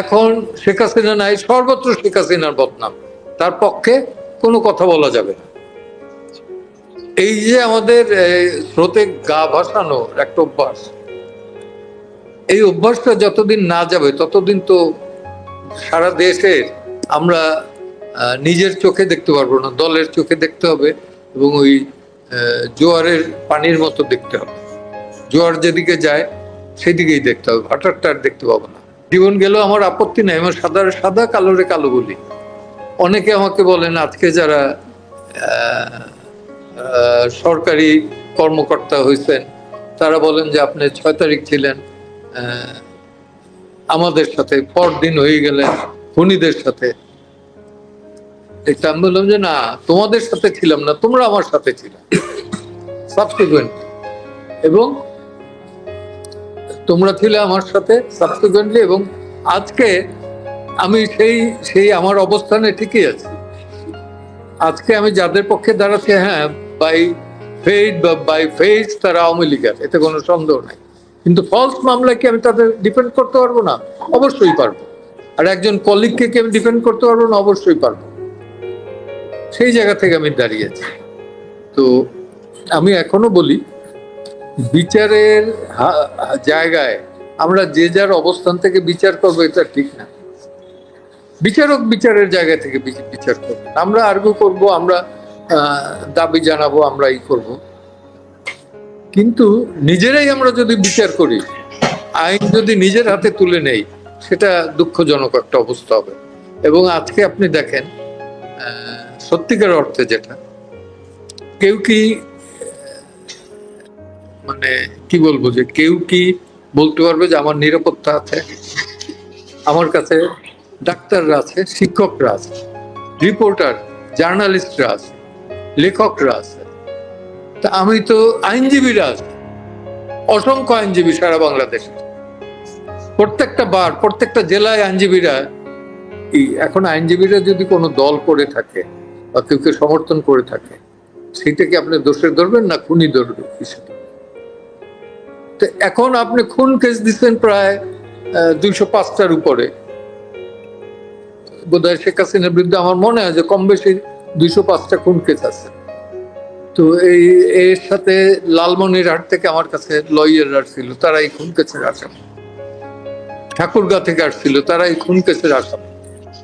এখন শেখ হাসিনা নাই, সর্বত্র শেখ হাসিনার বদনাম। তার পক্ষে কোনো কথা বলা যাবে না। এই যে আমাদের স্রোতে গা ভাসানোর একটা অভ্যাস, এই অভ্যাসটা যতদিন না যাবে, ততদিন তো সারা দেশের আমরা নিজের চোখে দেখতে পারব না, দলের চোখে দেখতে হবে এবং ওই জোয়ারের পানির মতো দেখতে হবে। জোয়ার যেদিকে যায়, সেদিকেই দেখতে হবে আর দেখতে পাবো না। জীবন গেলেও আমার আপত্তি নাই, আমার সাদা সাদা, কালোরে কালো বলি। অনেকে আমাকে বলেন, আজকে যারা সরকারি কর্মকর্তা হয়েছেন তারা বলেন যে আপনি ছয় তারিখ ছিলেন আমাদের সাথে, পরদিন হয়ে গেলেন খুনিদের সাথে। এটা আমি বললাম যে না, তোমাদের সাথে ছিলাম না, তোমরা আমার সাথে ছিলে। সাবসিকুয়েন্ট এবং তোমরা ছিলে আমার সাথে সাবসিকুয়েন্টলি এবং আজকে আমি সেই সেই আমার অবস্থানে ঠিকই আছি। আজকে আমি যাদের পক্ষে দাঁড়াচ্ছি হ্যাঁ বাই ফেড বা বাই ফেস তারা আওয়ামী লীগের, এতে কোনো সন্দেহ নাই। কিন্তু ফলস মামলায় কি আমি তাদের ডিপেন্ড করতে পারব না? অবশ্যই পারব। আর একজন কলিগকে কি আমি ডিপেন্ড করতে পারব না? অবশ্যই পারব। সেই জায়গা থেকে আমি দাঁড়িয়েছি। তো আমি এখনও বলি বিচারের জায়গায় আমরা যে যার অবস্থান থেকে বিচার করব, এটা ঠিক না। বিচারক বিচারের জায়গা থেকে বিচার করবে। আমরা আর্গু করব, আমরা দাবি জানাব আমরা ই করব। কিন্তু নিজেরাই আমরা যদি বিচার করি, আইন যদি নিজের হাতে তুলে নেই, সেটা দুঃখজনক একটা অবস্থা হবে। এবং আজকে আপনি দেখেন সত্যিকার অর্থে যেটা, কেউ কি মানে কি বলব যে কেউ কি বলতে পারবে যে আমার নিরাপত্তা আছে? আমার কাছে ডাক্তাররা আছে, শিক্ষকরা আছে, রিপোর্টার, জার্নালিস্টরা আছে, লেখকরা আছে। তা আমি তো আইনজীবীরা আছে। অসংখ্য আইনজীবী সারা বাংলাদেশে। প্রত্যেকটা বার, প্রত্যেকটা জেলায় আইনজীবীরা এখন আইনজীবীরা যদি কোনো দল করে থাকে বা কেউ কেউ সমর্থন করে থাকে, সেটাকে আপনি দোষে ধরবেন না, খুনি ধরবেন। হিসেবে তো এখন আপনি খুন কেস দিচ্ছেন প্রায় দুইশো পাঁচটার উপরে। বোধহয় শেখ হাসিনার বিরুদ্ধে আমার মনে হয় যে কম বেশি দুইশো পাঁচটা খুন কেস আছে। তো এই, এর সাথে লালমনিরহাট থেকে আমার কাছে লয়াররা ছিল তারা এই খুন কেসের আসামি। ঠাকুরগা থেকে আসছিল তারা এই খুন কেসের আসামি।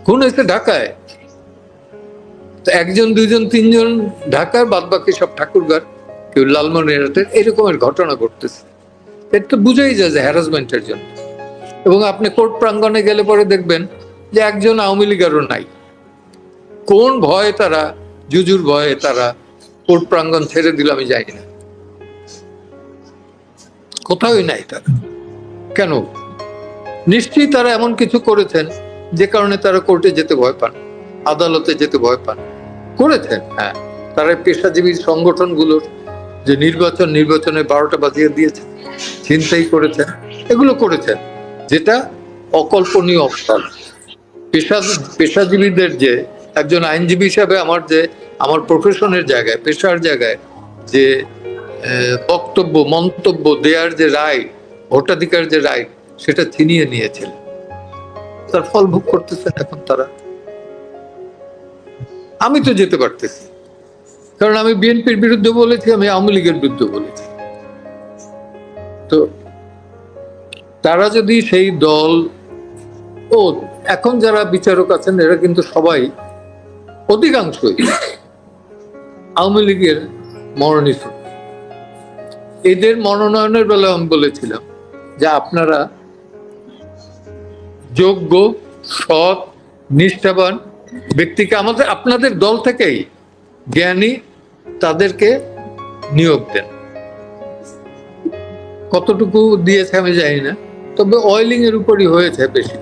খুন হয়েছে ঢাকায়। তো একজন, দুইজন, তিনজন ঢাকার বাদ বাকি সব ঠাকুরগার, কেউ লালমনিরহাটের, এরকমের ঘটনা ঘটতেছে। এটা তো বুঝেই যায় যে হ্যারাসমেন্টের জন্য। এবং আপনি কোর্ট প্রাঙ্গণে গেলে পরে দেখবেন যে একজন আওয়ামী লীগেরও নাই। কোন ভয়ে তারা, জুজুর ভয়ে তারা কোর্ট প্রাঙ্গণ ছেড়ে দিল আমি জানি না। কোথাওই নাই তারা। কেন? নিশ্চয়ই তারা এমন কিছু করেছেন যে কারণে তারা কোর্টে যেতে ভয় পান, আদালতে যেতে ভয় পান। করেছেন হ্যাঁ। তারা পেশাজীবী সংগঠনগুলোর যে নির্বাচন, নির্বাচনে বারোটা বাজিয়ে দিয়েছে। চিন্তাই করেছেন এগুলো করেছেন যেটা অকল্পনীয় অবস্থান পেশা পেশাজীবীদের যে, একজন আইনজীবী হিসাবে আমার যে, আমার প্রফেশনের জায়গায়, পেশার জায়গায় যে বক্তব্য, মন্তব্য দেওয়ার যে রায়, ভোটাধিকার যে রায়, সেটা ছিনিয়ে নিয়েছিল। তার ফল ভোগ করতেছেন এখন তারা। আমি তো যেতে পারতেছি। কারণ আমি বিএনপির বিরুদ্ধে বলেছি, আমি আওয়ামী লীগের বিরুদ্ধে বলেছি। তো তারা যদি সেই দল ও এখন যারা বিচারক আছেন, এরা কিন্তু সবাই অধিকাংশই আওয়ামী লীগের মনোনীত। এদের মনোনয়নের বেলায় আমি বলেছিলাম যে আপনারা যোগ্য, সৎ, নিষ্ঠাবান ব্যক্তিকে আমাদের, আপনাদের দল থেকেই জ্ঞানী তাদেরকে নিয়োগ দেন। কতটুকু দিয়েছে আমি জানি না, তবে অয়েলিং এর উপরই হয়েছে বেশি।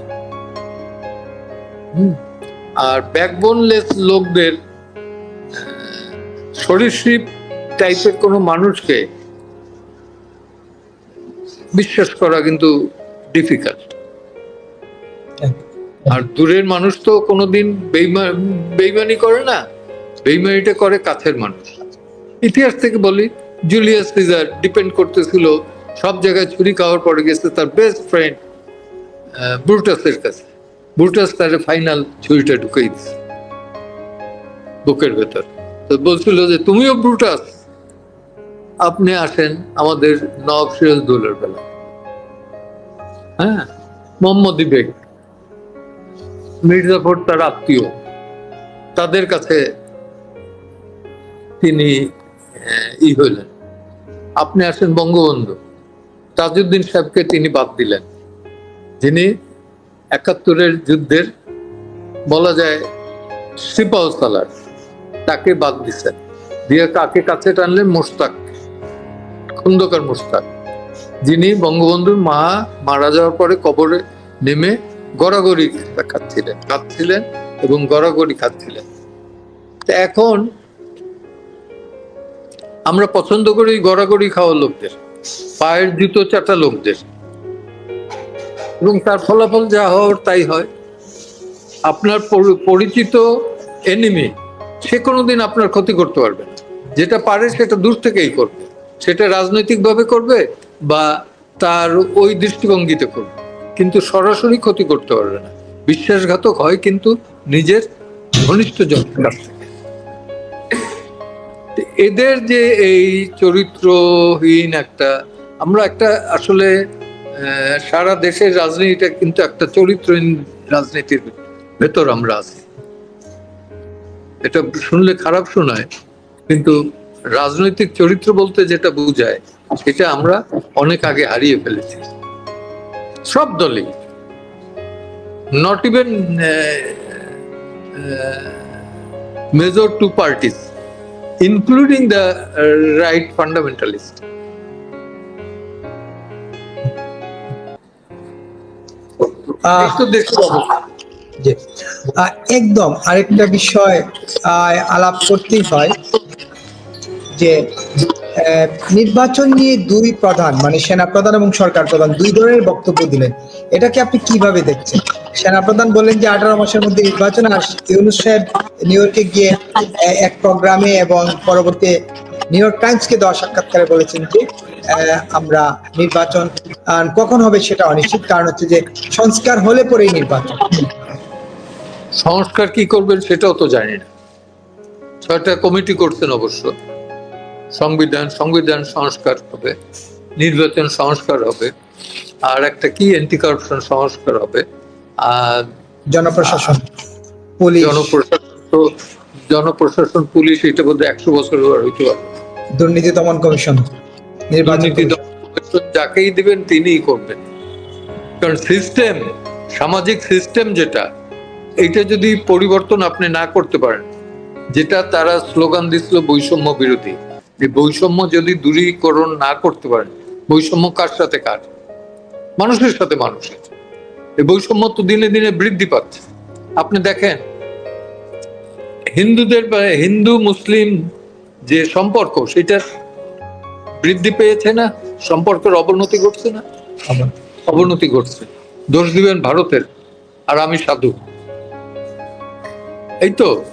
আর ব্যাকবোনলেস লোকদের সরীসৃপ টাইপের কোনো মানুষকে বিশ্বাস করা কিন্তু ডিফিকাল্ট আর দূরের মানুষ তো কোনোদিন বেইমা- বেইমানি করে না, বেইমানিটা করে কাছের মানুষ ইতিহাস থেকে বলি, জুলিয়াস সিজার ডিপেন্ড করতেছিল সব জায়গায় ছুরি খাওয়ার পরে গেছে তার বেস্ট ফ্রেন্ড ব্রুটাসের কাছে। ব্রুটাস তার ফাইনাল ছুরিটা ঢুকাই দিছে বুকের ভেতর। তো বলছিল যে, তুমিও ব্রুটাস আপনি আসেন আমাদের নবাব সিরাজদৌলের বেলা হ্যাঁ মোহাম্মদ বেগ মির্জাফর তার আত্মীয়। তাদের কাছে তিনি ই হইলেন আপনি আসেন বঙ্গবন্ধু। তাজউদ্দিন সাহেবকে তিনি বাদ দিলেন। যিনি একাত্তরের যুদ্ধের, বলা যায় সিপাহ তাকে বাদ দিচ্ছেন দিয়ে কাকে কাছে টানলেন? মোস্তাক খন্দকার মোস্তাক যিনি বঙ্গবন্ধুর মা মারা যাওয়ার পরে কবরে নেমে গড়াগড়ি খাচ্ছিলেন খাচ্ছিলেন এবং গড়াগড়ি খাচ্ছিলেন। তো এখন আমরা পছন্দ করি গড়াগড়ি খাওয়া লোকদের। পায়ের জুতো চাটা লোকদের। এবং তার ফলাফল যা হওয়ার তাই হয়। আপনার পরিচিত এনিমি সে কোনোদিন আপনার ক্ষতি করতে পারবে না। যেটা পারে সেটা দূর থেকেই করবে। সেটা রাজনৈতিকভাবে করবে বা তার ওই দৃষ্টিভঙ্গিতে করবে। কিন্তু সরাসরি ক্ষতি করতে পারবে না। বিশ্বাসঘাতক হয় কিন্তু নিজের ঘনিষ্ঠ জনের কাছ। থেকে এদের যে এই চরিত্রহীন একটা, আমরা একটা আসলে সারা দেশের রাজনীতিটা কিন্তু একটা চরিত্রহীন রাজনীতির ভেতর আমরা আছি। এটা শুনলে খারাপ শোনায়, কিন্তু রাজনৈতিক চরিত্র বলতে যেটা বোঝায়, সেটা আমরা অনেক আগে হারিয়ে ফেলেছি। সব দলই not even major two parties তো দেশের অবস্থা জি। আহ, একদম আরেকটা বিষয় আহ, আলাপ করতেই হয় যে নির্বাচন নিয়ে দুই প্রধান মানে সেনা প্রধান এবং সরকার প্রধান দুই ধরনের বক্তব্য দিলেন। এটাকে আপনি কীভাবে দেখছেন? সেনা প্রধান বললেন যে আঠারো মাসের মধ্যে নির্বাচন আর ইউনুস সাহেব নিউ ইয়র্কে গিয়ে এক প্রোগ্রামে এবং পরবর্তী নিউ ইয়র্ক টাইমসকে দেওয়া সাক্ষাৎকারে বলেছেন যে আমরা নির্বাচন কখন হবে সেটা অনিশ্চিত। কারণ হচ্ছে যে সংস্কার হলে পরেই নির্বাচন। সংস্কার কি করবেন সেটাও তো জানি না। ছয়টা কমিটি করছেন অবশ্য। সংবিধান সংবিধান সংস্কার হবে, নির্বাচন সংস্কার হবে, আর একটা কি অ্যান্টি কারাপশন সংস্কার হবে জনপ্রশাসন পুলিশ। জনপ্রশাসন তো জনপ্রশাসন পুলিশ এটা বোধ একশো বছর হইতে পারে। দুর্নীতি দমন কমিশন নির্বাচন কমিশন যাকেই দিবেন তিনিই করবেন। কারণ সিস্টেম সামাজিক সিস্টেম যেটা এইটা যদি পরিবর্তন আপনি না করতে পারেন যেটা তারা স্লোগান দিছিল বৈষম্য বিরোধী যে বৈষম্য যদি দূরীকরণ না করতে পারেন বৈষম্য কার সাথে কার? মানুষের সাথে মানুষের। এই বৈষম্য তো দিনে দিনে বৃদ্ধি পাচ্ছে। আপনি দেখেন হিন্দুদের হিন্দু মুসলিম যে সম্পর্ক সেটা বৃদ্ধি পেয়েছে না? সম্পর্কের অবনতি ঘটছে না? অবনতি ঘটছে। দোষ দিবেন ভারতের আর আমি সাধু। এই তো।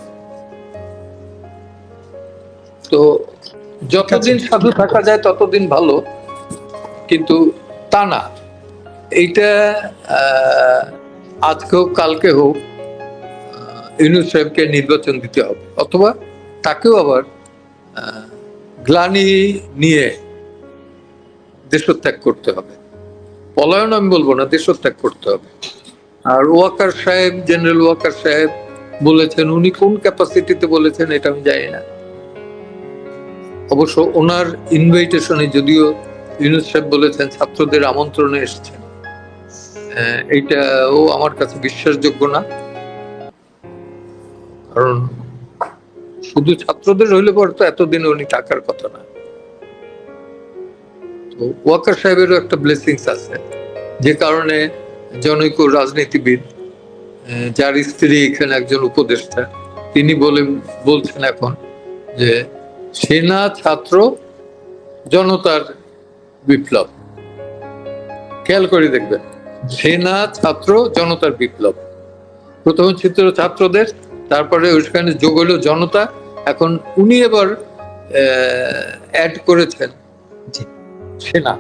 তো যতদিন সাধু থাকা যায় ততদিন ভালো। কিন্তু তা না। আহ, আজকে হোক কালকে হোক ইউনুস সাহেবকে নির্বাচন দিতে হবে। অথবা তাকেও আবার গ্লানি নিয়ে দেশত্যাগ করতে হবে। পলায়ন আমি বলব না দেশত্যাগ করতে হবে। আর ওয়াকার সাহেব জেনারেল ওয়াকার সাহেব বলেছেন উনি কোন ক্যাপাসিটিতে বলেছেন এটা আমি জানি না। অবশ্য ওনার ইনভাইটেশনে যদিও ইউনুস সাহেব বলেছেন ছাত্রদের আমন্ত্রণে এসেছেন। এইটাও আমার কাছে বিশ্বাসযোগ্য না। কারণ শুধু ছাত্রদের হইলে পরে তো এতদিন উনি থাকার কথা না। তো ওয়াকার সাহেবেরও একটা ব্লেসিংস আছে। যে কারণে জনৈক রাজনীতিবিদ যার স্ত্রী এখানে একজন উপদেষ্টা, তিনি বলে, বলছেন এখন যে সেনা ছাত্র জনতার বিপ্লব। খেয়াল করে দেখবেন। সেনা ছাত্র জনতার বিপ্লব। প্রথমে ছিল ছাত্রদের তারপরে ওইখানে যোগ হলো জনতা। এখন উনি এবার অ্যাড করেছেন। সেনা।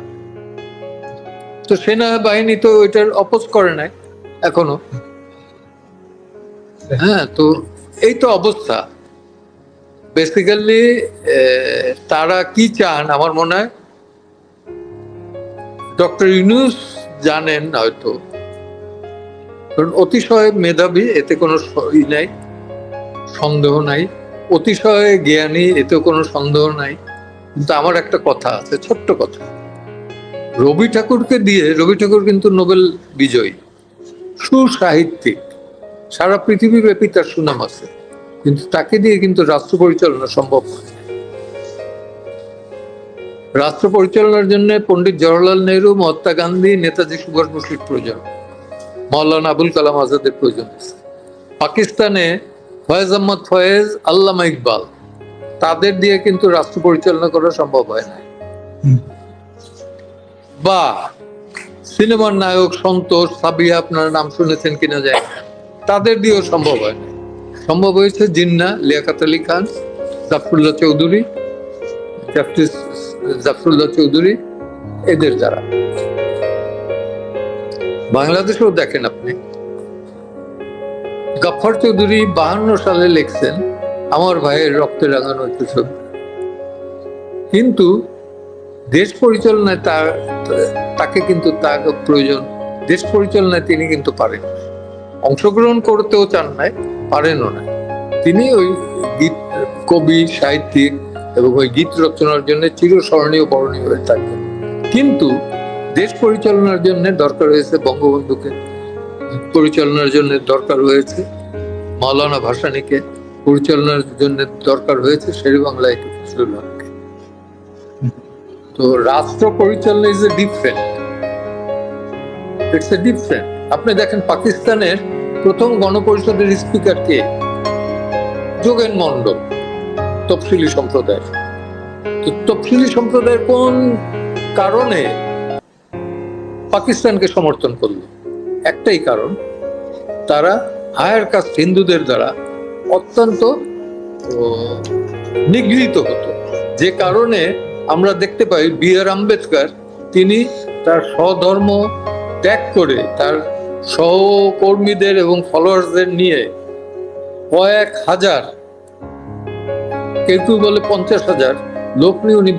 তো সেনা বাহিনী তো এটার অপোজ করে নাই এখনও। হ্যাঁ তো এই তো অবস্থা। বেসিক্যালি তারা কি চান? আমার মনে হয় ডক্টর ইউনুস জানেন হয়তো। কারণ অতিশয় মেধাবী, এতে কোনো ই নাই, সন্দেহ নাই। অতিশয় জ্ঞানী এতে কোনো সন্দেহ নাই। কিন্তু আমার একটা কথা আছে, ছোট্ট কথা। রবি ঠাকুরকে দিয়ে, রবি ঠাকুর কিন্তু নোবেল বিজয়ী। সুসাহিত্যিক। সারা পৃথিবীব্যাপী তার সুনাম আছে। কিন্তু তাকে দিয়ে কিন্তু রাষ্ট্র পরিচালনা সম্ভব নয় রাষ্ট্র পরিচালনার জন্য পণ্ডিত জওয়াহরলাল নেহরু মহাত্মা গান্ধী নেতাজি সুভাষ বসুর প্রয়োজন। মৌলানা আবুল কালাম আজাদের প্রয়োজন পাকিস্তানে ফয়েজ আহমদ ফয়েজ আল্লামা ইকবাল তাদের দিয়ে কিন্তু রাষ্ট্র পরিচালনা করা সম্ভব হয় না। বা সিনেমার নায়ক সন্তোষ সাবিয়া আপনার নাম শুনেছেন কিনা যায় তাদের দিয়েও সম্ভব হয় না। সম্ভব হয়েছে জিন্না লিয়াকাত আলী খান জাফরুল্লাহ চৌধুরী জাস্টিস জাফরুল্লাহ চৌধুরী, এদের দ্বারা। বাংলাদেশেও দেখেন আপনি। গাফর চৌধুরী বাহান্ন সালে লিখছেন, আমার ভাইয়ের রক্তে রাঙানো ছবি কিন্তু দেশ পরিচালনায় তার তাকে কিন্তু তার প্রয়োজন, দেশ পরিচালনায় তিনি কিন্তু পারেন অংশগ্রহণ করতেও চান নাই, পারেনও না তিনি ওই গীত, কবি, সাহিত্যিক এবং ওই গীত রচনার জন্য চিরস্মরণীয় বরণীয় হয়ে থাকবেন কিন্তু দেশ পরিচালনার জন্য দরকার হয়েছে বঙ্গবন্ধুকে। পরিচালনার জন্য দরকার হয়েছে মাওলানা ভাসানীকে। পরিচালনার জন্য দরকার হয়েছে শের বাংলায় ফজলুল হককে তো রাষ্ট্র পরিচালনা is a different it's a different আপনি দেখেন পাকিস্তানের প্রথম গণপরিষদের স্পিকার কে? যোগেন মন্ডল তফসিলি সম্প্রদায় তো তফসিলি সম্প্রদায়ের কোন কারণে পাকিস্তানকে সমর্থন করল? একটাই কারণ, তারা হায়ার কাস্ট হিন্দুদের দ্বারা অত্যন্ত নিগৃহীত হতো। যে কারণে আমরা দেখতে পাই বি আর আম্বেদকর, তিনি তার স্বধর্ম ত্যাগ করে তার সহকর্মীদের এবং ফলোয়ার্সদের নিয়ে কয়েক হাজার কেউ কেউ বলে পঞ্চাশ হাজার। লোক নিয়ে উনি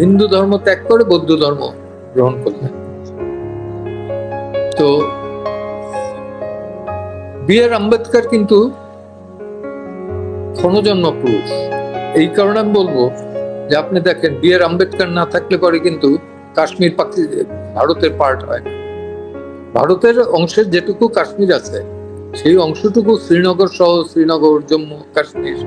হিন্দু ধর্ম ত্যাগ করে বৌদ্ধ ধর্ম গ্রহণ করলেন। তো বি আর আম্বেদকর কিন্তু ক্ষণজন্ম পুরুষ। এই কারণে আমি বলব যে আপনি দেখেন, বি আর আম্বেদকর না থাকলে পরে কিন্তু কাশ্মীর পাকি ভারতের পার্ট হয় ভারতের অংশের যেটুকু কাশ্মীর আছে, সেই অংশটুকু শ্রীনগর সহ শ্রীনগর, জম্মু, কাশ্মীর